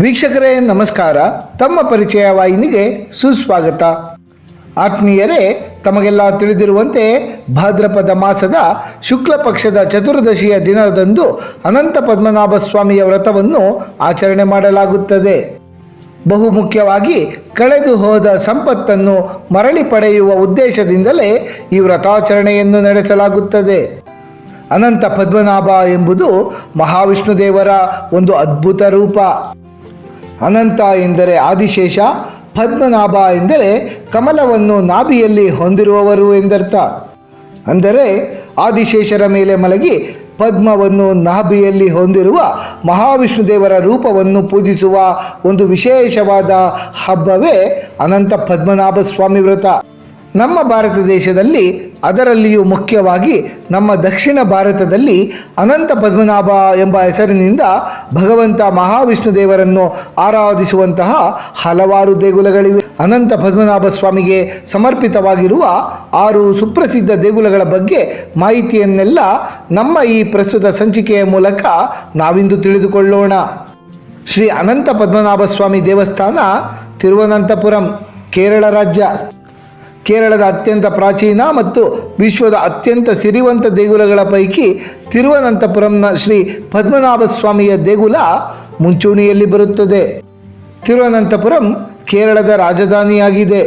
ವೀಕ್ಷಕರೇ, ನಮಸ್ಕಾರ. ತಮ್ಮ ಪರಿಚಯ ವಾಹಿನಿಗೆ ಸುಸ್ವಾಗತ. ಆತ್ಮೀಯರೇ, ತಮಗೆಲ್ಲ ತಿಳಿದಿರುವಂತೆ ಭಾದ್ರಪದ ಮಾಸದ ಶುಕ್ಲ ಪಕ್ಷದ ಚತುರ್ದಶಿಯ ದಿನದಂದು ಅನಂತ ಪದ್ಮನಾಭ ಸ್ವಾಮಿಯ ವ್ರತವನ್ನು ಆಚರಣೆ ಮಾಡಲಾಗುತ್ತದೆ. ಬಹುಮುಖ್ಯವಾಗಿ ಕಳೆದು ಹೋದ ಸಂಪತ್ತನ್ನು ಮರಳಿ ಪಡೆಯುವ ಉದ್ದೇಶದಿಂದಲೇ ಈ ವ್ರತಾಚರಣೆಯನ್ನು ನಡೆಸಲಾಗುತ್ತದೆ. ಅನಂತ ಪದ್ಮನಾಭ ಎಂಬುದು ಮಹಾವಿಷ್ಣು ದೇವರ ಒಂದು ಅದ್ಭುತ ರೂಪ. ಅನಂತ ಎಂದರೆ ಆದಿಶೇಷ, ಪದ್ಮನಾಭ ಎಂದರೆ ಕಮಲವನ್ನು ನಾಭಿಯಲ್ಲಿ ಹೊಂದಿರುವವರು ಎಂದರ್ಥ. ಅಂದರೆ ಆದಿಶೇಷರ ಮೇಲೆ ಮಲಗಿ ಪದ್ಮವನ್ನು ನಾಭಿಯಲ್ಲಿ ಹೊಂದಿರುವ ಮಹಾವಿಷ್ಣು ದೇವರ ರೂಪವನ್ನು ಪೂಜಿಸುವ ಒಂದು ವಿಶೇಷವಾದ ಹಬ್ಬವೇ ಅನಂತ ಪದ್ಮನಾಭ ಸ್ವಾಮಿ ವ್ರತ. ನಮ್ಮ ಭಾರತ ದೇಶದಲ್ಲಿ ಅದರಲ್ಲಿಯೂ ಮುಖ್ಯವಾಗಿ ನಮ್ಮ ದಕ್ಷಿಣ ಭಾರತದಲ್ಲಿ ಅನಂತ ಪದ್ಮನಾಭ ಎಂಬ ಹೆಸರಿನಿಂದ ಭಗವಂತ ಮಹಾವಿಷ್ಣು ದೇವರನ್ನು ಆರಾಧಿಸುವಂತಹ ಹಲವಾರು ದೇಗುಲಗಳಿವೆ. ಅನಂತ ಪದ್ಮನಾಭ ಸ್ವಾಮಿಗೆ ಸಮರ್ಪಿತವಾಗಿರುವ ಆರು ಸುಪ್ರಸಿದ್ಧ ದೇಗುಲಗಳ ಬಗ್ಗೆ ಮಾಹಿತಿಯನ್ನೆಲ್ಲ ನಮ್ಮ ಈ ಪ್ರಸ್ತುತ ಸಂಚಿಕೆಯ ಮೂಲಕ ನಾವಿಂದು ತಿಳಿದುಕೊಳ್ಳೋಣ. ಶ್ರೀ ಅನಂತ ಪದ್ಮನಾಭ ಸ್ವಾಮಿ ದೇವಸ್ಥಾನ ತಿರುವನಂತಪುರಂ, ಕೇರಳ ರಾಜ್ಯ. ಕೇರಳದ ಅತ್ಯಂತ ಪ್ರಾಚೀನ ಮತ್ತು ವಿಶ್ವದ ಅತ್ಯಂತ ಸಿರಿವಂತ ದೇಗುಲಗಳ ಪೈಕಿ ತಿರುವನಂತಪುರಂನ ಶ್ರೀ ಪದ್ಮನಾಭ ಸ್ವಾಮಿಯ ದೇಗುಲ ಮುಂಚೂಣಿಯಲ್ಲಿ ಬರುತ್ತದೆ. ತಿರುವನಂತಪುರಂ ಕೇರಳದ ರಾಜಧಾನಿಯಾಗಿದೆ.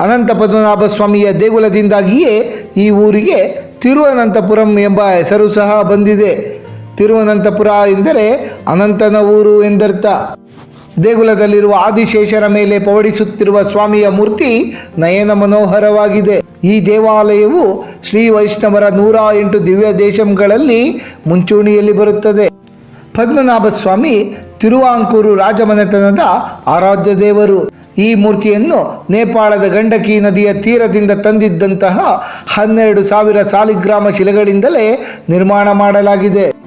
ಅನಂತ ಪದ್ಮನಾಭ ಸ್ವಾಮಿಯ ದೇಗುಲದಿಂದಾಗಿಯೇ ಈ ಊರಿಗೆ ತಿರುವನಂತಪುರಂ ಎಂಬ ಹೆಸರು ಸಹ ಬಂದಿದೆ. ತಿರುವನಂತಪುರ ಎಂದರೆ ಅನಂತನ ಊರು ಎಂದರ್ಥ. ದೇಗುಲದಲ್ಲಿರುವ ಆದಿಶೇಷರ ಮೇಲೆ ಪವಡಿಸುತ್ತಿರುವ ಸ್ವಾಮಿಯ ಮೂರ್ತಿ ನಯನ ಮನೋಹರವಾಗಿದೆ. ಈ ದೇವಾಲಯವು ಶ್ರೀ ವೈಷ್ಣವರ ನೂರ ಎಂಟು ದಿವ್ಯ ದೇಶಂಗಳಲ್ಲಿ ಮುಂಚೂಣಿಯಲ್ಲಿ ಬರುತ್ತದೆ. ಪದ್ಮನಾಭ ಸ್ವಾಮಿ ತಿರುವಾಂಕೂರು ರಾಜಮನೆತನದ ಆರಾಧ್ಯ ದೇವರು. ಈ ಮೂರ್ತಿಯನ್ನು ನೇಪಾಳದ ಗಂಡಕಿ ನದಿಯ ತೀರದಿಂದ ತಂದಿದ್ದಂತಹ ಹನ್ನೆರಡು ಸಾವಿರ ಸಾಲಿಗ್ರಾಮ ಶಿಲೆಗಳಿಂದಲೇ ನಿರ್ಮಾಣ ಮಾಡಲಾಗಿದೆ.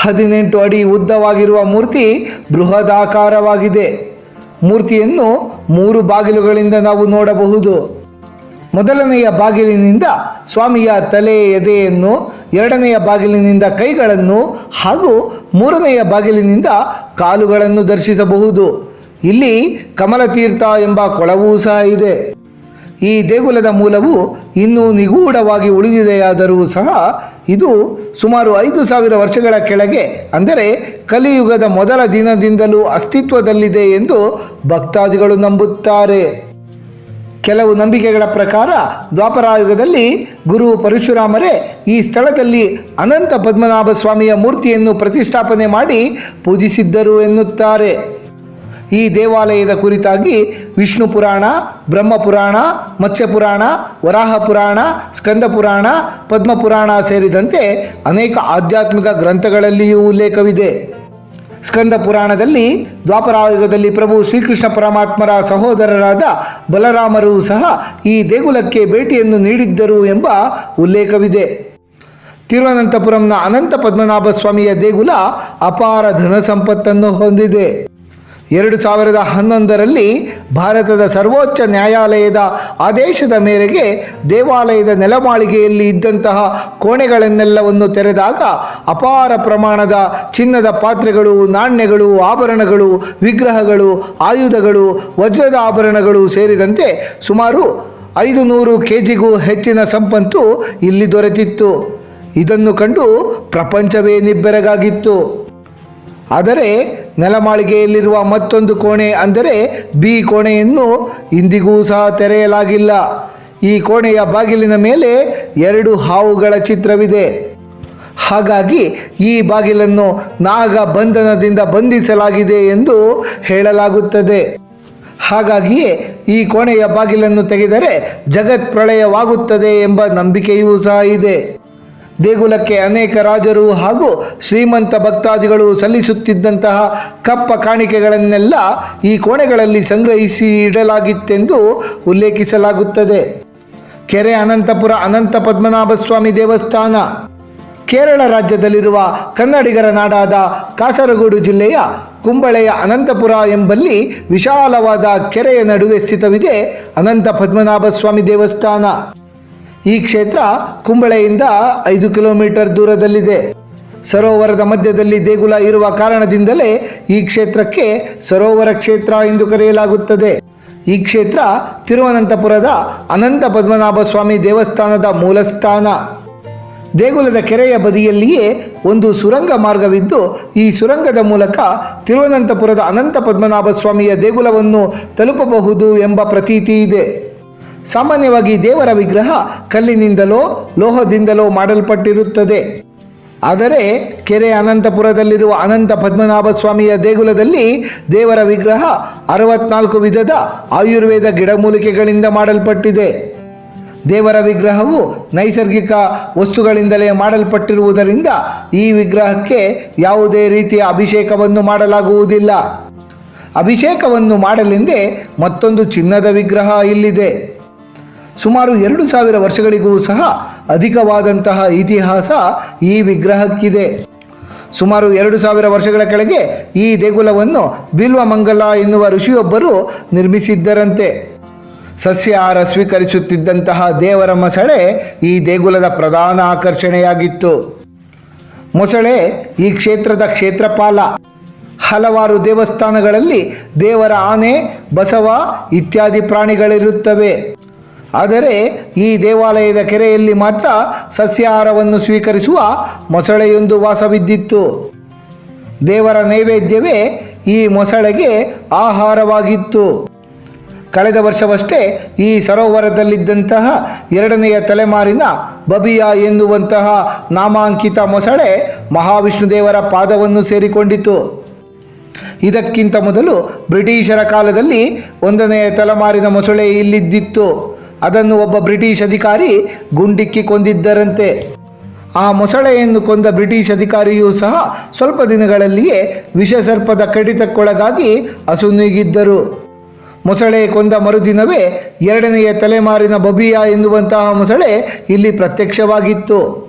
ಹದಿನೆಂಟು ಅಡಿ ಉದ್ದವಾಗಿರುವ ಮೂರ್ತಿ ಬೃಹದಾಕಾರವಾಗಿದೆ. ಮೂರ್ತಿಯನ್ನು ಮೂರು ಬಾಗಿಲುಗಳಿಂದ ನಾವು ನೋಡಬಹುದು. ಮೊದಲನೆಯ ಬಾಗಿಲಿನಿಂದ ಸ್ವಾಮಿಯ ತಲೆ, ಎದೆಯನ್ನು, ಎರಡನೆಯ ಬಾಗಿಲಿನಿಂದ ಕೈಗಳನ್ನು ಹಾಗೂ ಮೂರನೆಯ ಬಾಗಿಲಿನಿಂದ ಕಾಲುಗಳನ್ನು ದರ್ಶಿಸಬಹುದು. ಇಲ್ಲಿ ಕಮಲತೀರ್ಥ ಎಂಬ ಕೊಳವೂ ಸಹ ಇದೆ. ಈ ದೇಗುಲದ ಮೂಲವು ಇನ್ನೂ ನಿಗೂಢವಾಗಿ ಉಳಿದಿದೆಯಾದರೂ ಸಹ ಇದು ಸುಮಾರು ಐದು ಸಾವಿರ ವರ್ಷಗಳ ಕೆಳಗೆ, ಅಂದರೆ ಕಲಿಯುಗದ ಮೊದಲ ದಿನದಿಂದಲೂ ಅಸ್ತಿತ್ವದಲ್ಲಿದೆ ಎಂದು ಭಕ್ತಾದಿಗಳು ನಂಬುತ್ತಾರೆ. ಕೆಲವು ನಂಬಿಕೆಗಳ ಪ್ರಕಾರ, ದ್ವಾಪರಾಯುಗದಲ್ಲಿ ಗುರು ಪರಶುರಾಮರೇ ಈ ಸ್ಥಳದಲ್ಲಿ ಅನಂತ ಪದ್ಮನಾಭ ಸ್ವಾಮಿಯ ಮೂರ್ತಿಯನ್ನು ಪ್ರತಿಷ್ಠಾಪನೆ ಮಾಡಿ ಪೂಜಿಸಿದ್ದರು ಎನ್ನುತ್ತಾರೆ. ಈ ದೇವಾಲಯದ ಕುರಿತಾಗಿ ವಿಷ್ಣು ಪುರಾಣ ಬ್ರಹ್ಮಪುರಾಣ ಮತ್ಸ್ಯಪುರಾಣ ವರಾಹ ಪುರಾಣ, ಸ್ಕಂದ ಪುರಾಣ ಪದ್ಮಪುರಾಣ ಸೇರಿದಂತೆ ಅನೇಕ ಆಧ್ಯಾತ್ಮಿಕ ಗ್ರಂಥಗಳಲ್ಲಿಯೂ ಉಲ್ಲೇಖವಿದೆ. ಸ್ಕಂದ ಪುರಾಣದಲ್ಲಿ ದ್ವಾಪರಾಯುಗದಲ್ಲಿ ಪ್ರಭು ಶ್ರೀಕೃಷ್ಣ ಪರಮಾತ್ಮರ ಸಹೋದರರಾದ ಬಲರಾಮರು ಸಹ ಈ ದೇಗುಲಕ್ಕೆ ಭೇಟಿಯನ್ನು ನೀಡಿದ್ದರು ಎಂಬ ಉಲ್ಲೇಖವಿದೆ. ತಿರುವನಂತಪುರಂನ ಅನಂತ ಪದ್ಮನಾಭ ಸ್ವಾಮಿಯ ದೇಗುಲ ಅಪಾರ ಧನ ಸಂಪತ್ತನ್ನು ಹೊಂದಿದೆ. ಎರಡು ಸಾವಿರದ ಹನ್ನೊಂದರಲ್ಲಿ ಭಾರತದ ಸರ್ವೋಚ್ಚ ನ್ಯಾಯಾಲಯದ ಆದೇಶದ ಮೇರೆಗೆ ದೇವಾಲಯದ ನೆಲಮಾಳಿಗೆಯಲ್ಲಿ ಇದ್ದಂತಹ ಕೋಣೆಗಳನ್ನೆಲ್ಲವನ್ನು ತೆರೆದಾಗ ಅಪಾರ ಪ್ರಮಾಣದ ಚಿನ್ನದ ಪಾತ್ರೆಗಳು, ನಾಣ್ಯಗಳು, ಆಭರಣಗಳು, ವಿಗ್ರಹಗಳು, ಆಯುಧಗಳು, ವಜ್ರದ ಆಭರಣಗಳು ಸೇರಿದಂತೆ ಸುಮಾರು ಐದು ನೂರು ಕೆ ಜಿಗೂ ಹೆಚ್ಚಿನ ಸಂಪತ್ತು ಇಲ್ಲಿ ದೊರೆತಿತ್ತು. ಇದನ್ನು ಕಂಡು ಪ್ರಪಂಚವೇ ನಿಬ್ಬೆರಗಾಗಿತ್ತು. ಆದರೆ ನೆಲಮಾಳಿಗೆಯಲ್ಲಿರುವ ಮತ್ತೊಂದು ಕೋಣೆ ಅಂದರೆ ಬಿ ಕೋಣೆಯನ್ನು ಇಂದಿಗೂ ಸಹ ತೆರೆಯಲಾಗಿಲ್ಲ. ಈ ಕೋಣೆಯ ಬಾಗಿಲಿನ ಮೇಲೆ ಎರಡು ಹಾವುಗಳ ಚಿತ್ರವಿದೆ. ಹಾಗಾಗಿ ಈ ಬಾಗಿಲನ್ನು ನಾಗ ಬಂಧನದಿಂದ ಬಂಧಿಸಲಾಗಿದೆ ಎಂದು ಹೇಳಲಾಗುತ್ತದೆ. ಹಾಗಾಗಿಯೇ ಈ ಕೋಣೆಯ ಬಾಗಿಲನ್ನು ತೆಗೆದರೆ ಜಗತ್ ಪ್ರಳಯವಾಗುತ್ತದೆ ಎಂಬ ನಂಬಿಕೆಯೂ ಸಹ ಇದೆ. ದೇಗುಲಕ್ಕೆ ಅನೇಕ ರಾಜರು ಹಾಗೂ ಶ್ರೀಮಂತ ಭಕ್ತಾದಿಗಳು ಸಲ್ಲಿಸುತ್ತಿದ್ದಂತಹ ಕಪ್ಪ ಕಾಣಿಕೆಗಳನ್ನೆಲ್ಲ ಈ ಕೋಣೆಗಳಲ್ಲಿ ಸಂಗ್ರಹಿಸಿ ಇಡಲಾಗಿತ್ತೆಂದು ಉಲ್ಲೇಖಿಸಲಾಗುತ್ತದೆ. ಕೆರೆ ಅನಂತಪುರ ಅನಂತ ಪದ್ಮನಾಭ ಸ್ವಾಮಿ ದೇವಸ್ಥಾನ. ಕೇರಳ ರಾಜ್ಯದಲ್ಲಿರುವ ಕನ್ನಡಿಗರ ನಾಡಾದ ಕಾಸರಗೋಡು ಜಿಲ್ಲೆಯ ಕುಂಬಳೆಯ ಅನಂತಪುರ ಎಂಬಲ್ಲಿ ವಿಶಾಲವಾದ ಕೆರೆಯ ನಡುವೆ ಸ್ಥಿತವಿದೆ ಅನಂತ ಪದ್ಮನಾಭ ಸ್ವಾಮಿ ದೇವಸ್ಥಾನ. ಈ ಕ್ಷೇತ್ರ ಕುಂಬಳೆಯಿಂದ ಐದು ಕಿಲೋಮೀಟರ್ ದೂರದಲ್ಲಿದೆ. ಸರೋವರದ ಮಧ್ಯದಲ್ಲಿ ದೇಗುಲ ಇರುವ ಕಾರಣದಿಂದಲೇ ಈ ಕ್ಷೇತ್ರಕ್ಕೆ ಸರೋವರ ಕ್ಷೇತ್ರ ಎಂದು ಕರೆಯಲಾಗುತ್ತದೆ. ಈ ಕ್ಷೇತ್ರ ತಿರುವನಂತಪುರದ ಅನಂತ ಪದ್ಮನಾಭ ಸ್ವಾಮಿ ದೇವಸ್ಥಾನದ ಮೂಲಸ್ಥಾನ. ದೇಗುಲದ ಕೆರೆಯ ಬದಿಯಲ್ಲಿಯೇ ಒಂದು ಸುರಂಗ ಮಾರ್ಗವಿದ್ದು, ಈ ಸುರಂಗದ ಮೂಲಕ ತಿರುವನಂತಪುರದ ಅನಂತ ಪದ್ಮನಾಭ ಸ್ವಾಮಿಯ ದೇಗುಲವನ್ನು ತಲುಪಬಹುದು ಎಂಬ ಪ್ರತೀತಿ ಇದೆ. ಸಾಮಾನ್ಯವಾಗಿ ದೇವರ ವಿಗ್ರಹ ಕಲ್ಲಿನಿಂದಲೋ, ಲೋಹದಿಂದಲೋ ಮಾಡಲ್ಪಟ್ಟಿರುತ್ತದೆ. ಆದರೆ ಕೆರೆ ಅನಂತಪುರದಲ್ಲಿರುವ ಅನಂತ ಪದ್ಮನಾಭ ಸ್ವಾಮಿಯ ದೇಗುಲದಲ್ಲಿ ದೇವರ ವಿಗ್ರಹ ಅರವತ್ನಾಲ್ಕು ವಿಧದ ಆಯುರ್ವೇದ ಗಿಡಮೂಲಿಕೆಗಳಿಂದ ಮಾಡಲ್ಪಟ್ಟಿದೆ. ದೇವರ ವಿಗ್ರಹವು ನೈಸರ್ಗಿಕ ವಸ್ತುಗಳಿಂದಲೇ ಮಾಡಲ್ಪಟ್ಟಿರುವುದರಿಂದ ಈ ವಿಗ್ರಹಕ್ಕೆ ಯಾವುದೇ ರೀತಿಯ ಅಭಿಷೇಕವನ್ನು ಮಾಡಲಾಗುವುದಿಲ್ಲ. ಅಭಿಷೇಕವನ್ನು ಮಾಡಲೆಂದೇ ಮತ್ತೊಂದು ಚಿನ್ನದ ವಿಗ್ರಹ ಇಲ್ಲಿದೆ. ಸುಮಾರು ಎರಡು ಸಾವಿರ ವರ್ಷಗಳಿಗೂ ಸಹ ಅಧಿಕವಾದಂತಹ ಇತಿಹಾಸ ಈ ವಿಗ್ರಹಕ್ಕಿದೆ. ಸುಮಾರು ಎರಡು ಸಾವಿರ ವರ್ಷಗಳ ಕೆಳಗೆ ಈ ದೇಗುಲವನ್ನು ಬಿಲ್ವಮಂಗಲ ಎನ್ನುವ ಋಷಿಯೊಬ್ಬರು ನಿರ್ಮಿಸಿದ್ದರಂತೆ. ಸಸ್ಯಹಾರ ಸ್ವೀಕರಿಸುತ್ತಿದ್ದಂತಹ ದೇವರ ಮೊಸಳೆ ಈ ದೇಗುಲದ ಪ್ರಧಾನ ಆಕರ್ಷಣೆಯಾಗಿತ್ತು. ಮೊಸಳೆ ಈ ಕ್ಷೇತ್ರದ ಕ್ಷೇತ್ರಪಾಲ. ಹಲವಾರು ದೇವಸ್ಥಾನಗಳಲ್ಲಿ ದೇವರ ಆನೆ, ಬಸವ ಇತ್ಯಾದಿ ಪ್ರಾಣಿಗಳಿರುತ್ತವೆ. ಆದರೆ ಈ ದೇವಾಲಯದ ಕೆರೆಯಲ್ಲಿ ಮಾತ್ರ ಸಸ್ಯಾಹಾರವನ್ನು ಸ್ವೀಕರಿಸುವ ಮೊಸಳೆಯೊಂದು ವಾಸವಿದ್ದಿತ್ತು. ದೇವರ ನೈವೇದ್ಯವೇ ಈ ಮೊಸಳೆಗೆ ಆಹಾರವಾಗಿತ್ತು. ಕಳೆದ ವರ್ಷವಷ್ಟೇ ಈ ಸರೋವರದಲ್ಲಿದ್ದಂತಹ ಎರಡನೆಯ ತಲೆಮಾರಿನ ಬಬಿಯಾ ಎನ್ನುವಂತಹ ನಾಮಾಂಕಿತ ಮೊಸಳೆ ಮಹಾವಿಷ್ಣು ದೇವರ ಪಾದವನ್ನು ಸೇರಿಕೊಂಡಿತು. ಇದಕ್ಕಿಂತ ಮೊದಲು ಬ್ರಿಟಿಷರ ಕಾಲದಲ್ಲಿ ಒಂದನೆಯ ತಲೆಮಾರಿನ ಮೊಸಳೆ ಇಲ್ಲಿದ್ದಿತ್ತು. ಅದನ್ನು ಒಬ್ಬ ಬ್ರಿಟಿಷ್ ಅಧಿಕಾರಿ ಗುಂಡಿಕ್ಕಿ ಕೊಂದಿದ್ದರಂತೆ. ಆ ಮೊಸಳೆಯನ್ನು ಕೊಂದ ಬ್ರಿಟಿಷ್ ಅಧಿಕಾರಿಯೂ ಸಹ ಸ್ವಲ್ಪ ದಿನಗಳಲ್ಲಿಯೇ ವಿಷಸರ್ಪದ ಕಡಿತಕ್ಕೊಳಗಾಗಿ ಅಸುನೀಗಿದ್ದರು. ಮೊಸಳೆ ಕೊಂದ ಮರುದಿನವೇ ಎರಡನೆಯ ತಲೆಮಾರಿನ ಬಬಿಯಾ ಎನ್ನುವಂತಹ ಮೊಸಳೆ ಇಲ್ಲಿ ಪ್ರತ್ಯಕ್ಷವಾಗಿತ್ತು.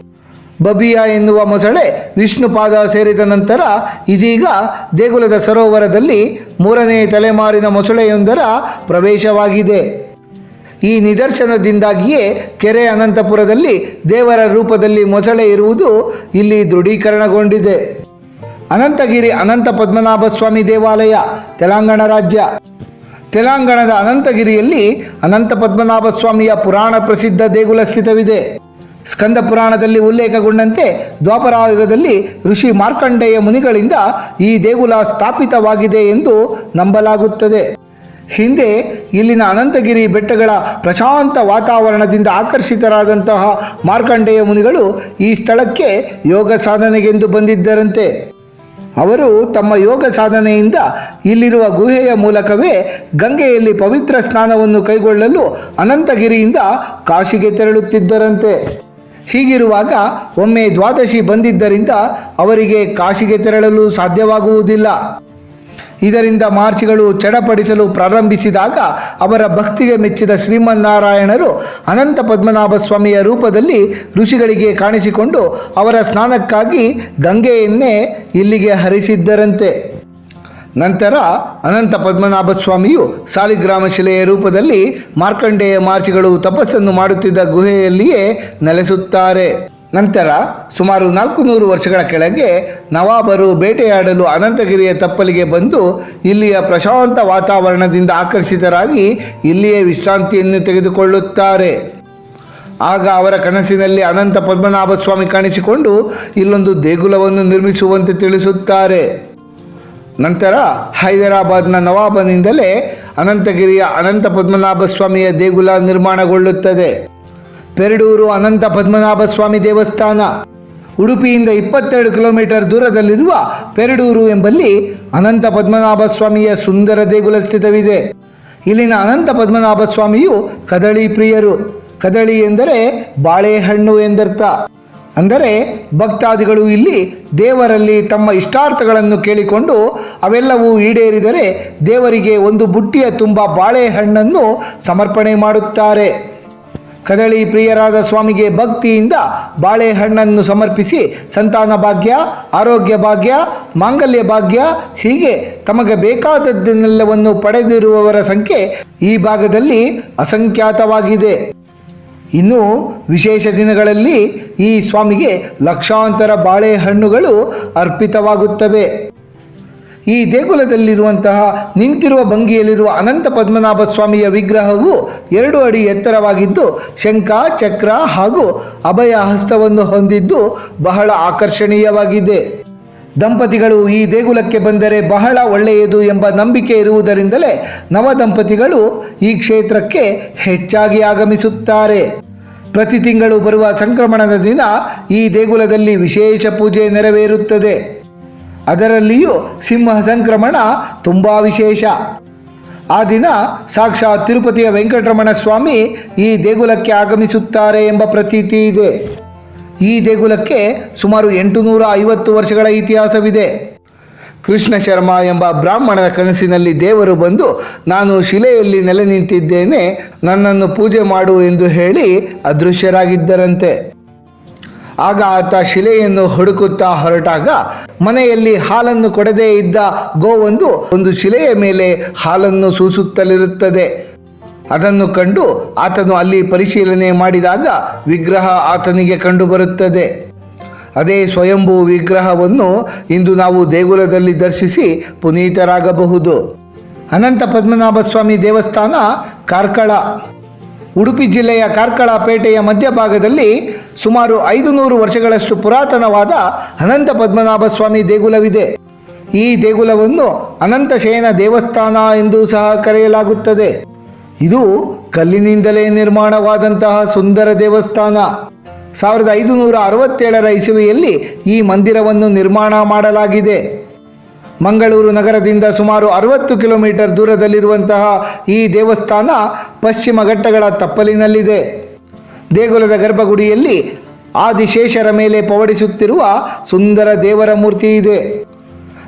ಬಬಿಯಾ ಎನ್ನುವ ಮೊಸಳೆ ವಿಷ್ಣುಪಾದ ಸೇರಿದ ನಂತರ ಇದೀಗ ದೇಗುಲದ ಸರೋವರದಲ್ಲಿ ಮೂರನೇ ತಲೆಮಾರಿನ ಮೊಸಳೆಯೊಂದರ ಪ್ರವೇಶವಾಗಿದೆ. ಈ ನಿದರ್ಶನದಿಂದಾಗಿಯೇ ಕೆರೆ ಅನಂತಪುರದಲ್ಲಿ ದೇವರ ರೂಪದಲ್ಲಿ ಮೊಸಳೆ ಇರುವುದು ಇಲ್ಲಿ ದೃಢೀಕರಣಗೊಂಡಿದೆ. ಅನಂತಗಿರಿ ಅನಂತ ಪದ್ಮನಾಭ ಸ್ವಾಮಿ ದೇವಾಲಯ, ತೆಲಂಗಾಣ ರಾಜ್ಯ. ತೆಲಂಗಾಣದ ಅನಂತಗಿರಿಯಲ್ಲಿ ಅನಂತ ಪದ್ಮನಾಭ ಸ್ವಾಮಿಯ ಪುರಾಣ ಪ್ರಸಿದ್ಧ ದೇಗುಲ ಸ್ಥಿತವಿದೆ. ಸ್ಕಂದ ಪುರಾಣದಲ್ಲಿ ಉಲ್ಲೇಖಗೊಂಡಂತೆ ದ್ವಾಪರಾಯುಗದಲ್ಲಿ ಋಷಿ ಮಾರ್ಕಂಡೇಯ ಮುನಿಗಳಿಂದ ಈ ದೇಗುಲ ಸ್ಥಾಪಿತವಾಗಿದೆ ಎಂದು ನಂಬಲಾಗುತ್ತದೆ. ಹಿಂದೆ ಇಲ್ಲಿನ ಅನಂತಗಿರಿ ಬೆಟ್ಟಗಳ ಪ್ರಶಾಂತ ವಾತಾವರಣದಿಂದ ಆಕರ್ಷಿತರಾದಂತಹ ಮಾರ್ಕಂಡೇಯ ಮುನಿಗಳು ಈ ಸ್ಥಳಕ್ಕೆ ಯೋಗ ಸಾಧನೆಗೆಂದು ಬಂದಿದ್ದರಂತೆ. ಅವರು ತಮ್ಮ ಯೋಗ ಸಾಧನೆಯಿಂದ ಇಲ್ಲಿರುವ ಗುಹೆಯ ಮೂಲಕವೇ ಗಂಗೆಯಲ್ಲಿ ಪವಿತ್ರ ಸ್ನಾನವನ್ನು ಕೈಗೊಳ್ಳಲು ಅನಂತಗಿರಿಯಿಂದ ಕಾಶಿಗೆ ತೆರಳುತ್ತಿದ್ದರಂತೆ. ಹೀಗಿರುವಾಗ ಒಮ್ಮೆ ದ್ವಾದಶಿ ಬಂದಿದ್ದರಿಂದ ಅವರಿಗೆ ಕಾಶಿಗೆ ತೆರಳಲು ಸಾಧ್ಯವಾಗುವುದಿಲ್ಲ. ಇದರಿಂದ ಮಾರ್ಚಿಗಳು ಚಡಪಡಿಸಲು ಪ್ರಾರಂಭಿಸಿದಾಗ ಅವರ ಭಕ್ತಿಗೆ ಮೆಚ್ಚಿದ ಶ್ರೀಮನ್ನಾರಾಯಣರು ಅನಂತ ಪದ್ಮನಾಭ ಸ್ವಾಮಿಯ ರೂಪದಲ್ಲಿ ಋಷಿಗಳಿಗೆ ಕಾಣಿಸಿಕೊಂಡು ಅವರ ಸ್ನಾನಕ್ಕಾಗಿ ಗಂಗೆಯನ್ನೇ ಇಲ್ಲಿಗೆ ಹರಿಸಿದ್ದರಂತೆ. ನಂತರ ಅನಂತ ಪದ್ಮನಾಭ ಸ್ವಾಮಿಯು ಸಾಲಿಗ್ರಾಮ ಶಿಲೆಯ ರೂಪದಲ್ಲಿ ಮಾರ್ಕಂಡೇಯ ಮಾರ್ಚಿಗಳು ತಪಸ್ಸನ್ನು ಮಾಡುತ್ತಿದ್ದ ಗುಹೆಯಲ್ಲಿಯೇ ನೆಲೆಸುತ್ತಾರೆ. ನಂತರ ಸುಮಾರು ನಾಲ್ಕು ನೂರು ವರ್ಷಗಳ ಕೆಳಗೆ ನವಾಬರು ಬೇಟೆಯಾಡಲು ಅನಂತಗಿರಿಯ ತಪ್ಪಲಿಗೆ ಬಂದು ಇಲ್ಲಿಯ ಪ್ರಶಾಂತ ವಾತಾವರಣದಿಂದ ಆಕರ್ಷಿತರಾಗಿ ಇಲ್ಲಿಯೇ ವಿಶ್ರಾಂತಿಯನ್ನು ತೆಗೆದುಕೊಳ್ಳುತ್ತಾರೆ. ಆಗ ಅವರ ಕನಸಿನಲ್ಲಿ ಅನಂತ ಪದ್ಮನಾಭ ಸ್ವಾಮಿ ಕಾಣಿಸಿಕೊಂಡು ಇಲ್ಲೊಂದು ದೇಗುಲವನ್ನು ನಿರ್ಮಿಸುವಂತೆ ತಿಳಿಸುತ್ತಾರೆ. ನಂತರ ಹೈದರಾಬಾದ್ನ ನವಾಬನಿಂದಲೇ ಅನಂತಗಿರಿಯ ಅನಂತ ಪದ್ಮನಾಭ ಸ್ವಾಮಿಯ ದೇಗುಲ ನಿರ್ಮಾಣಗೊಳ್ಳುತ್ತದೆ. ಪೆರಡೂರು ಅನಂತ ಪದ್ಮನಾಭ ಸ್ವಾಮಿ ದೇವಸ್ಥಾನ. ಉಡುಪಿಯಿಂದ ಇಪ್ಪತ್ತೆರಡು ಕಿಲೋಮೀಟರ್ ದೂರದಲ್ಲಿರುವ ಪೆರಡೂರು ಎಂಬಲ್ಲಿ ಅನಂತ ಪದ್ಮನಾಭ ಸ್ವಾಮಿಯ ಸುಂದರ ದೇಗುಲ ಸ್ಥಿತವಿದೆ. ಇಲ್ಲಿನ ಅನಂತ ಪದ್ಮನಾಭ ಸ್ವಾಮಿಯು ಕದಳಿ ಪ್ರಿಯರು. ಕದಳಿ ಎಂದರೆ ಬಾಳೆಹಣ್ಣು ಎಂದರ್ಥ. ಅಂದರೆ ಭಕ್ತಾದಿಗಳು ಇಲ್ಲಿ ದೇವರಲ್ಲಿ ತಮ್ಮ ಇಷ್ಟಾರ್ಥಗಳನ್ನು ಕೇಳಿಕೊಂಡು ಅವೆಲ್ಲವೂ ಈಡೇರಿದರೆ ದೇವರಿಗೆ ಒಂದು ಬುಟ್ಟಿಯ ತುಂಬ ಬಾಳೆಹಣ್ಣನ್ನು ಸಮರ್ಪಣೆ ಮಾಡುತ್ತಾರೆ. ಕದಳಿ ಪ್ರಿಯರಾದ ಸ್ವಾಮಿಗೆ ಭಕ್ತಿಯಿಂದ ಬಾಳೆಹಣ್ಣನ್ನು ಸಮರ್ಪಿಸಿ ಸಂತಾನ ಭಾಗ್ಯ, ಆರೋಗ್ಯ ಭಾಗ್ಯ, ಮಾಂಗಲ್ಯ ಭಾಗ್ಯ, ಹೀಗೆ ತಮಗೆ ಬೇಕಾದದ್ದನ್ನೆಲ್ಲವನ್ನು ಪಡೆದಿರುವವರ ಸಂಖ್ಯೆ ಈ ಭಾಗದಲ್ಲಿ ಅಸಂಖ್ಯಾತವಾಗಿದೆ. ಇನ್ನು ವಿಶೇಷ ದಿನಗಳಲ್ಲಿ ಈ ಸ್ವಾಮಿಗೆ ಲಕ್ಷಾಂತರ ಬಾಳೆಹಣ್ಣುಗಳು ಅರ್ಪಿತವಾಗುತ್ತವೆ. ಈ ದೇಗುಲದಲ್ಲಿರುವಂತಹ ನಿಂತಿರುವ ಭಂಗಿಯಲ್ಲಿರುವ ಅನಂತ ಪದ್ಮನಾಭ ಸ್ವಾಮಿಯ ವಿಗ್ರಹವು ಎರಡು ಅಡಿ ಎತ್ತರವಾಗಿದ್ದು ಶಂಖ, ಚಕ್ರ ಹಾಗೂ ಅಭಯ ಹಸ್ತವನ್ನು ಹೊಂದಿದ್ದು ಬಹಳ ಆಕರ್ಷಣೀಯವಾಗಿದೆ. ದಂಪತಿಗಳು ಈ ದೇಗುಲಕ್ಕೆ ಬಂದರೆ ಬಹಳ ಒಳ್ಳೆಯದು ಎಂಬ ನಂಬಿಕೆ ಇರುವುದರಿಂದಲೇ ನವ ದಂಪತಿಗಳು ಈ ಕ್ಷೇತ್ರಕ್ಕೆ ಹೆಚ್ಚಾಗಿ ಆಗಮಿಸುತ್ತಾರೆ. ಪ್ರತಿ ತಿಂಗಳು ಬರುವ ಸಂಕ್ರಮಣದ ದಿನ ಈ ದೇಗುಲದಲ್ಲಿ ವಿಶೇಷ ಪೂಜೆ ನೆರವೇರುತ್ತದೆ. ಅದರಲ್ಲಿಯೂ ಸಿಂಹ ಸಂಕ್ರಮಣ ತುಂಬ ವಿಶೇಷ. ಆ ದಿನ ಸಾಕ್ಷಾತ್ ತಿರುಪತಿಯ ವೆಂಕಟರಮಣ ಸ್ವಾಮಿ ಈ ದೇಗುಲಕ್ಕೆ ಆಗಮಿಸುತ್ತಾರೆ ಎಂಬ ಪ್ರತೀತಿ ಇದೆ. ಈ ದೇಗುಲಕ್ಕೆ ಸುಮಾರು ಎಂಟುನೂರ ಐವತ್ತು ವರ್ಷಗಳ ಇತಿಹಾಸವಿದೆ. ಕೃಷ್ಣ ಶರ್ಮ ಎಂಬ ಬ್ರಾಹ್ಮಣನ ಕನಸಿನಲ್ಲಿ ದೇವರು ಬಂದು, ನಾನು ಶಿಲೆಯಲ್ಲಿ ನೆಲೆ ನಿಂತಿದ್ದೇನೆ, ನನ್ನನ್ನು ಪೂಜೆ ಮಾಡು ಎಂದು ಹೇಳಿ ಅದೃಶ್ಯರಾಗಿದ್ದರಂತೆ. ಆಗ ಆತ ಶಿಲೆಯನ್ನು ಹುಡುಕುತ್ತಾ ಹೊರಟಾಗ ಮನೆಯಲ್ಲಿ ಹಾಲನ್ನು ಕೊಡದೇ ಇದ್ದ ಗೋವೊಂದು ಒಂದು ಶಿಲೆಯ ಮೇಲೆ ಹಾಲನ್ನು ಸೂಸುತ್ತಲಿರುತ್ತದೆ. ಅದನ್ನು ಕಂಡು ಆತನು ಅಲ್ಲಿ ಪರಿಶೀಲನೆ ಮಾಡಿದಾಗ ವಿಗ್ರಹ ಆತನಿಗೆ ಕಂಡುಬರುತ್ತದೆ. ಅದೇ ಸ್ವಯಂಭೂ ವಿಗ್ರಹವನ್ನು ಇಂದು ನಾವು ದೇಗುಲದಲ್ಲಿ ದರ್ಶಿಸಿ ಪುನೀತರಾಗಬಹುದು. ಅನಂತ ಪದ್ಮನಾಭ ಸ್ವಾಮಿ ದೇವಸ್ಥಾನ ಕಾರ್ಕಳ. ಉಡುಪಿ ಜಿಲ್ಲೆಯ ಕಾರ್ಕಳ ಪೇಟೆಯ ಮಧ್ಯಭಾಗದಲ್ಲಿ ಸುಮಾರು ಐದು ನೂರು ವರ್ಷಗಳಷ್ಟು ಪುರಾತನವಾದ ಅನಂತ ಪದ್ಮನಾಭ ಸ್ವಾಮಿ ದೇಗುಲವಿದೆ. ಈ ದೇಗುಲವನ್ನು ಅನಂತ ಶಯನ ದೇವಸ್ಥಾನ ಎಂದು ಸಹ ಕರೆಯಲಾಗುತ್ತದೆ. ಇದು ಕಲ್ಲಿನಿಂದಲೇ ನಿರ್ಮಾಣವಾದಂತಹ ಸುಂದರ ದೇವಸ್ಥಾನ. ಸಾವಿರದ ಐದುನೂರ ಅರವತ್ತೇಳರ ಇಸುವೆಯಲ್ಲಿ ಈ ಮಂದಿರವನ್ನು ನಿರ್ಮಾಣ ಮಾಡಲಾಗಿದೆ. ಮಂಗಳೂರು ನಗರದಿಂದ ಸುಮಾರು ಅರವತ್ತು ಕಿಲೋಮೀಟರ್ ದೂರದಲ್ಲಿರುವಂತಹ ಈ ದೇವಸ್ಥಾನ ಪಶ್ಚಿಮ ಘಟ್ಟಗಳ ತಪ್ಪಲಿನಲ್ಲಿದೆ. ದೇಗುಲದ ಗರ್ಭಗುಡಿಯಲ್ಲಿ ಆದಿಶೇಷರ ಮೇಲೆ ಪವಡಿಸುತ್ತಿರುವ ಸುಂದರ ದೇವರ ಮೂರ್ತಿ ಇದೆ.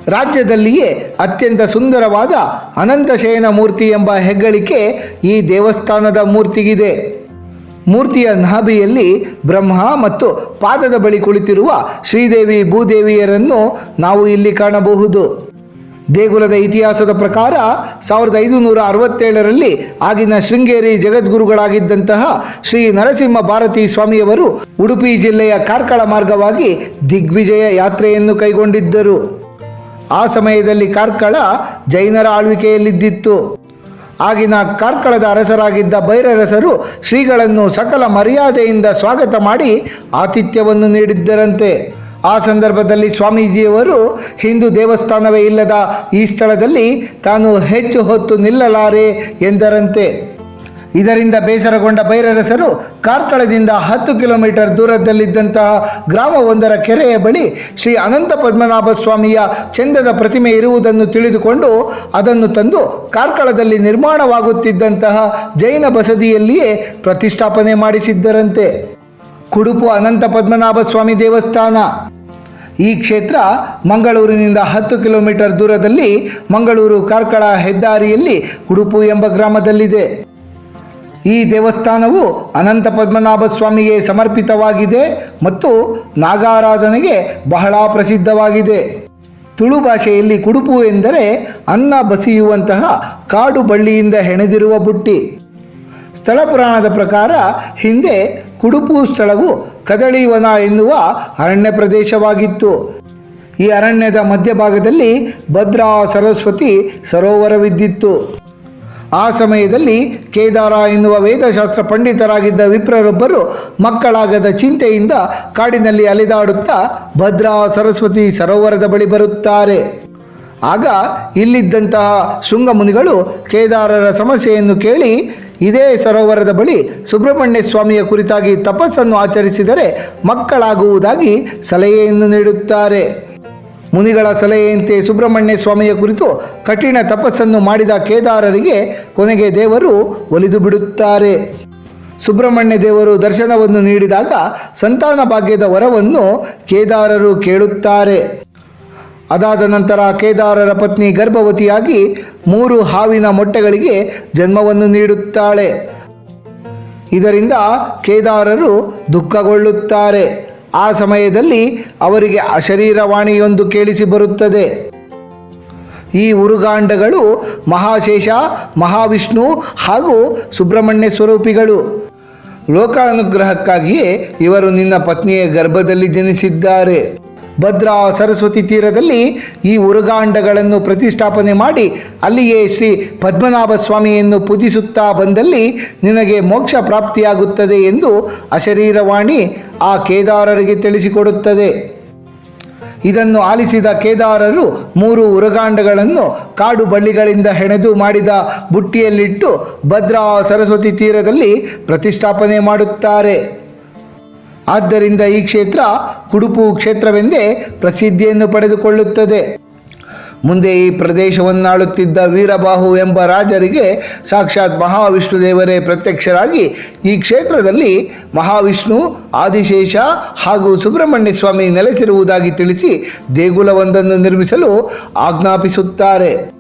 ರಾಜ್ಯದಲ್ಲಿಯೇ ಅತ್ಯಂತ ಸುಂದರವಾದ ಅನಂತಶಯನ ಮೂರ್ತಿ ಎಂಬ ಹೆಗ್ಗಳಿಕೆ ಈ ದೇವಸ್ಥಾನದ ಮೂರ್ತಿಗಿದೆ. ಮೂರ್ತಿಯ ನಾಭಿಯಲ್ಲಿ ಬ್ರಹ್ಮ ಮತ್ತು ಪಾದದ ಬಳಿ ಕುಳಿತಿರುವ ಶ್ರೀದೇವಿ ಭೂದೇವಿಯರನ್ನು ನಾವು ಇಲ್ಲಿ ಕಾಣಬಹುದು. ದೇಗುಲದ ಇತಿಹಾಸದ ಪ್ರಕಾರ ಸಾವಿರದ ಐದುನೂರ ಅರವತ್ತೇಳರಲ್ಲಿ ಆಗಿನ ಶೃಂಗೇರಿ ಜಗದ್ಗುರುಗಳಾಗಿದ್ದಂತಹ ಶ್ರೀ ನರಸಿಂಹ ಭಾರತಿ ಸ್ವಾಮಿಯವರು ಉಡುಪಿ ಜಿಲ್ಲೆಯ ಕಾರ್ಕಳ ಮಾರ್ಗವಾಗಿ ದಿಗ್ವಿಜಯ ಯಾತ್ರೆಯನ್ನು ಕೈಗೊಂಡಿದ್ದರು. ಆ ಸಮಯದಲ್ಲಿ ಕಾರ್ಕಳ ಜೈನರ ಆಳ್ವಿಕೆಯಲ್ಲಿದ್ದಿತ್ತು. ಆಗಿನ ಕಾರ್ಕಳದ ಅರಸರಾಗಿದ್ದ ಭೈರರಸರು ಶ್ರೀಗಳನ್ನು ಸಕಲ ಮರ್ಯಾದೆಯಿಂದ ಸ್ವಾಗತ ಮಾಡಿ ಆತಿಥ್ಯವನ್ನು ನೀಡಿದ್ದರಂತೆ. ಆ ಸಂದರ್ಭದಲ್ಲಿ ಸ್ವಾಮೀಜಿಯವರು ಹಿಂದೂ ದೇವಸ್ಥಾನವೇ ಇಲ್ಲದ ಈ ಸ್ಥಳದಲ್ಲಿ ತಾನು ಹೆಚ್ಚು ಹೊತ್ತು ನಿಲ್ಲಲಾರೆ ಎಂದರಂತೆ. ಇದರಿಂದ ಬೇಸರಗೊಂಡ ಬೈರರಸರು ಕಾರ್ಕಳದಿಂದ ಹತ್ತು ಕಿಲೋಮೀಟರ್ ದೂರದಲ್ಲಿದ್ದಂತಹ ಗ್ರಾಮವೊಂದರ ಕೆರೆಯ ಬಳಿ ಶ್ರೀ ಅನಂತ ಪದ್ಮನಾಭ ಸ್ವಾಮಿಯ ಚಂದದ ಪ್ರತಿಮೆ ಇರುವುದನ್ನು ತಿಳಿದುಕೊಂಡು ಅದನ್ನು ತಂದು ಕಾರ್ಕಳದಲ್ಲಿ ನಿರ್ಮಾಣವಾಗುತ್ತಿದ್ದಂತಹ ಜೈನ ಬಸದಿಯಲ್ಲಿಯೇ ಪ್ರತಿಷ್ಠಾಪನೆ ಮಾಡಿಸಿದ್ದರಂತೆ. ಕುಡುಪು ಅನಂತ ಪದ್ಮನಾಭ ಸ್ವಾಮಿ ದೇವಸ್ಥಾನ. ಈ ಕ್ಷೇತ್ರ ಮಂಗಳೂರಿನಿಂದ ಹತ್ತು ಕಿಲೋಮೀಟರ್ ದೂರದಲ್ಲಿ ಮಂಗಳೂರು ಕಾರ್ಕಳ ಹೆದ್ದಾರಿಯಲ್ಲಿ ಕುಡುಪು ಎಂಬ ಗ್ರಾಮದಲ್ಲಿದೆ. ಈ ದೇವಸ್ಥಾನವು ಅನಂತ ಪದ್ಮನಾಭ ಸ್ವಾಮಿಗೆ ಸಮರ್ಪಿತವಾಗಿದೆ ಮತ್ತು ನಾಗಾರಾಧನೆಗೆ ಬಹಳ ಪ್ರಸಿದ್ಧವಾಗಿದೆ. ತುಳು ಭಾಷೆಯಲ್ಲಿ ಕುಡುಪು ಎಂದರೆ ಅನ್ನ ಬಸಿಯುವಂತಹ ಕಾಡು ಬಳ್ಳಿಯಿಂದ ಹೆಣೆದಿರುವ ಬುಟ್ಟಿ. ಸ್ಥಳ ಪುರಾಣದ ಪ್ರಕಾರ ಹಿಂದೆ ಕುಡುಪು ಸ್ಥಳವು ಕದಳಿವನ ಎನ್ನುವ ಅರಣ್ಯ ಪ್ರದೇಶವಾಗಿತ್ತು. ಈ ಅರಣ್ಯದ ಮಧ್ಯಭಾಗದಲ್ಲಿ ಭದ್ರಾ ಸರಸ್ವತಿ ಸರೋವರವಿದ್ದಿತ್ತು. ಆ ಸಮಯದಲ್ಲಿ ಕೇದಾರ ಎನ್ನುವ ವೇದಶಾಸ್ತ್ರ ಪಂಡಿತರಾಗಿದ್ದ ವಿಪ್ರರೊಬ್ಬರು ಮಕ್ಕಳಾಗದ ಚಿಂತೆಯಿಂದ ಕಾಡಿನಲ್ಲಿ ಅಲೆದಾಡುತ್ತಾ ಭದ್ರಾ ಸರಸ್ವತಿ ಸರೋವರದ ಬಳಿ ಬರುತ್ತಾರೆ. ಆಗ ಇಲ್ಲಿದ್ದಂತಹ ಶೃಂಗಮುನಿಗಳು ಕೇದಾರರ ಸಮಸ್ಯೆಯನ್ನು ಕೇಳಿ ಇದೇ ಸರೋವರದ ಬಳಿ ಸುಬ್ರಹ್ಮಣ್ಯ ಸ್ವಾಮಿಯ ಕುರಿತಾಗಿ ತಪಸ್ಸನ್ನು ಆಚರಿಸಿದರೆ ಮಕ್ಕಳಾಗುವುದಾಗಿ ಸಲಹೆಯನ್ನು ನೀಡುತ್ತಾರೆ. ಮುನಿಗಳ ಸಲಹೆಯಂತೆ ಸುಬ್ರಹ್ಮಣ್ಯ ಸ್ವಾಮಿಯ ಕುರಿತು ಕಠಿಣ ತಪಸ್ಸನ್ನು ಮಾಡಿದ ಕೇದಾರರಿಗೆ ಕೊನೆಗೆ ದೇವರು ಒಲಿದು ಬಿಡುತ್ತಾರೆ. ಸುಬ್ರಹ್ಮಣ್ಯ ದೇವರು ದರ್ಶನವನ್ನು ನೀಡಿದಾಗ ಸಂತಾನ ಭಾಗ್ಯದ ವರವನ್ನು ಕೇದಾರರು ಕೇಳುತ್ತಾರೆ. ಅದಾದ ನಂತರ ಕೇದಾರರ ಪತ್ನಿ ಗರ್ಭವತಿಯಾಗಿ ಮೂರು ಹಾವಿನ ಮೊಟ್ಟೆಗಳಿಗೆ ಜನ್ಮವನ್ನು ನೀಡುತ್ತಾಳೆ. ಇದರಿಂದ ಕೇದಾರರು ದುಃಖಗೊಳ್ಳುತ್ತಾರೆ. ಆ ಸಮಯದಲ್ಲಿ ಅವರಿಗೆ ಅಶರೀರವಾಣಿಯೊಂದು ಕೇಳಿಸಿ ಬರುತ್ತದೆ. ಈ ಉರುಗಾಂಡಗಳು ಮಹಾಶೇಷ, ಮಹಾವಿಷ್ಣು ಹಾಗೂ ಸುಬ್ರಹ್ಮಣ್ಯ ಸ್ವರೂಪಿಗಳು. ಲೋಕಾನುಗ್ರಹಕ್ಕಾಗಿಯೇ ಇವರು ನಿನ್ನ ಪತ್ನಿಯ ಗರ್ಭದಲ್ಲಿ ಜನಿಸಿದ್ದಾರೆ. ಭದ್ರಾ ಸರಸ್ವತಿ ತೀರದಲ್ಲಿ ಈ ಉರುಗಾಂಡಗಳನ್ನು ಪ್ರತಿಷ್ಠಾಪನೆ ಮಾಡಿ ಅಲ್ಲಿಯೇ ಶ್ರೀ ಪದ್ಮನಾಭ ಸ್ವಾಮಿಯನ್ನು ಪೂಜಿಸುತ್ತಾ ಬಂದಲ್ಲಿ ನಿನಗೆ ಮೋಕ್ಷ ಪ್ರಾಪ್ತಿಯಾಗುತ್ತದೆ ಎಂದು ಅಶರೀರವಾಣಿ ಆ ಕೇದಾರರಿಗೆ ತಿಳಿಸಿಕೊಡುತ್ತದೆ. ಇದನ್ನು ಆಲಿಸಿದ ಕೇದಾರರು ಮೂರು ಉರಗಾಂಡಗಳನ್ನು ಕಾಡು ಬಳ್ಳಿಗಳಿಂದ ಹೆಣೆದು ಮಾಡಿದ ಬುಟ್ಟಿಯಲ್ಲಿಟ್ಟು ಭದ್ರಾ ಸರಸ್ವತಿ ತೀರದಲ್ಲಿ ಪ್ರತಿಷ್ಠಾಪನೆ ಮಾಡುತ್ತಾರೆ. ಆದ್ದರಿಂದ ಈ ಕ್ಷೇತ್ರ ಕುಡುಪು ಕ್ಷೇತ್ರವೆಂದೇ ಪ್ರಸಿದ್ಧಿಯನ್ನು ಪಡೆದುಕೊಳ್ಳುತ್ತದೆ. ಮುಂದೆ ಈ ಪ್ರದೇಶವನ್ನಾಳುತ್ತಿದ್ದ ವೀರಬಾಹು ಎಂಬ ರಾಜರಿಗೆ ಸಾಕ್ಷಾತ್ ಮಹಾವಿಷ್ಣು ದೇವರೇ ಪ್ರತ್ಯಕ್ಷರಾಗಿ ಈ ಕ್ಷೇತ್ರದಲ್ಲಿ ಮಹಾವಿಷ್ಣು, ಆದಿಶೇಷ ಹಾಗೂ ಸುಬ್ರಹ್ಮಣ್ಯ ಸ್ವಾಮಿ ನೆಲೆಸಿರುವುದಾಗಿ ತಿಳಿಸಿ ದೇಗುಲವೊಂದನ್ನು ನಿರ್ಮಿಸಲು ಆಜ್ಞಾಪಿಸುತ್ತಾರೆ.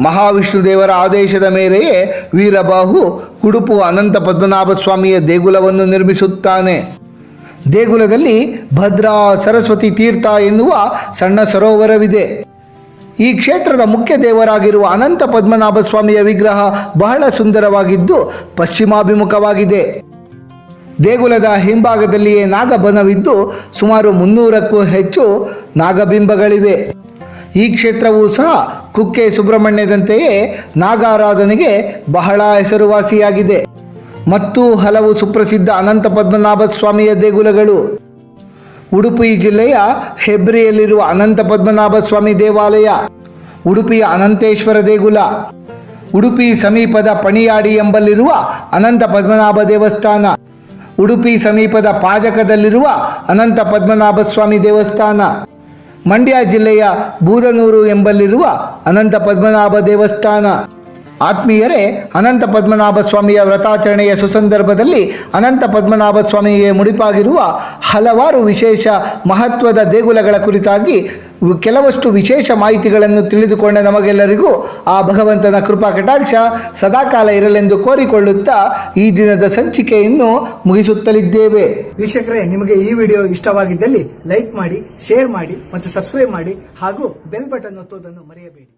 ಮಹಾವಿಷ್ಣು ದೇವರ ಆದೇಶದ ಮೇರೆಯೇ ವೀರಬಾಹು ಕುಡುಪು ಅನಂತ ಪದ್ಮನಾಭ ಸ್ವಾಮಿಯ ದೇಗುಲವನ್ನು ನಿರ್ಮಿಸುತ್ತಾನೆ. ದೇಗುಲದಲ್ಲಿ ಭದ್ರಾ ಸರಸ್ವತಿ ತೀರ್ಥ ಎನ್ನುವ ಸಣ್ಣ ಸರೋವರವಿದೆ. ಈ ಕ್ಷೇತ್ರದ ಮುಖ್ಯ ದೇವರಾಗಿರುವ ಅನಂತ ಪದ್ಮನಾಭ ಸ್ವಾಮಿಯ ವಿಗ್ರಹ ಬಹಳ ಸುಂದರವಾಗಿದ್ದು ಪಶ್ಚಿಮಾಭಿಮುಖವಾಗಿದೆ. ದೇಗುಲದ ಹಿಂಭಾಗದಲ್ಲಿಯೇ ನಾಗಬನವಿದ್ದು ಸುಮಾರು ಮುನ್ನೂರಕ್ಕೂ ಹೆಚ್ಚು ನಾಗಬಿಂಬಗಳಿವೆ. ಈ ಕ್ಷೇತ್ರವೂ ಸಹ ಕುಕ್ಕೆ ಸುಬ್ರಹ್ಮಣ್ಯದಂತೆಯೇ ನಾಗಾರಾಧನೆಗೆ ಬಹಳ ಹೆಸರುವಾಸಿಯಾಗಿದೆ. ಮತ್ತು ಹಲವು ಸುಪ್ರಸಿದ್ಧ ಅನಂತ ಪದ್ಮನಾಭ ಸ್ವಾಮಿಯ ದೇಗುಲಗಳು. ಉಡುಪಿ ಜಿಲ್ಲೆಯ ಹೆಬ್ರಿಯಲ್ಲಿರುವ ಅನಂತ ಪದ್ಮನಾಭ ಸ್ವಾಮಿ ದೇವಾಲಯ, ಉಡುಪಿಯ ಅನಂತೇಶ್ವರ ದೇಗುಲ, ಉಡುಪಿ ಸಮೀಪದ ಪಣಿಯಾಡಿ ಎಂಬಲ್ಲಿರುವ ಅನಂತ ಪದ್ಮನಾಭ ದೇವಸ್ಥಾನ, ಉಡುಪಿ ಸಮೀಪದ ಪಾಜಕದಲ್ಲಿರುವ ಅನಂತ ಪದ್ಮನಾಭ ಸ್ವಾಮಿ ದೇವಸ್ಥಾನ, ಮಂಡ್ಯ ಜಿಲ್ಲೆಯ ಬೂದನೂರು ಎಂಬಲ್ಲಿರುವ ಅನಂತ ಪದ್ಮನಾಭ ದೇವಸ್ಥಾನ. ಆತ್ಮೀಯರೇ, ಅನಂತ ಪದ್ಮನಾಭ ಸ್ವಾಮಿಯ ವ್ರತಾಚರಣೆಯ ಸುಸಂದರ್ಭದಲ್ಲಿ ಅನಂತ ಪದ್ಮನಾಭ ಸ್ವಾಮಿಗೆ ಮುಡಿಪಾಗಿರುವ ಹಲವಾರು ವಿಶೇಷ ಮಹತ್ವದ ದೇಗುಲಗಳ ಕುರಿತಾಗಿ ಕೆಲವಷ್ಟು ವಿಶೇಷ ಮಾಹಿತಿಗಳನ್ನು ತಿಳಿದುಕೊಂಡ ನಮಗೆಲ್ಲರಿಗೂ ಆ ಭಗವಂತನ ಕೃಪಾ ಕಟಾಕ್ಷ ಸದಾಕಾಲ ಇರಲೆಂದು ಕೋರಿಕೊಳ್ಳುತ್ತಾ ಈ ದಿನದ ಸಂಚಿಕೆಯನ್ನು ಮುಗಿಸುತ್ತಲಿದ್ದೇವೆ. ವೀಕ್ಷಕರೇ, ನಿಮಗೆ ಈ ವಿಡಿಯೋ ಇಷ್ಟವಾಗಿದ್ದಲ್ಲಿ ಲೈಕ್ ಮಾಡಿ, ಶೇರ್ ಮಾಡಿ ಮತ್ತು ಸಬ್ಸ್ಕ್ರೈಬ್ ಮಾಡಿ ಹಾಗೂ ಬೆಲ್ ಬಟನ್ ಒತ್ತುವುದನ್ನು ಮರೆಯಬೇಡಿ.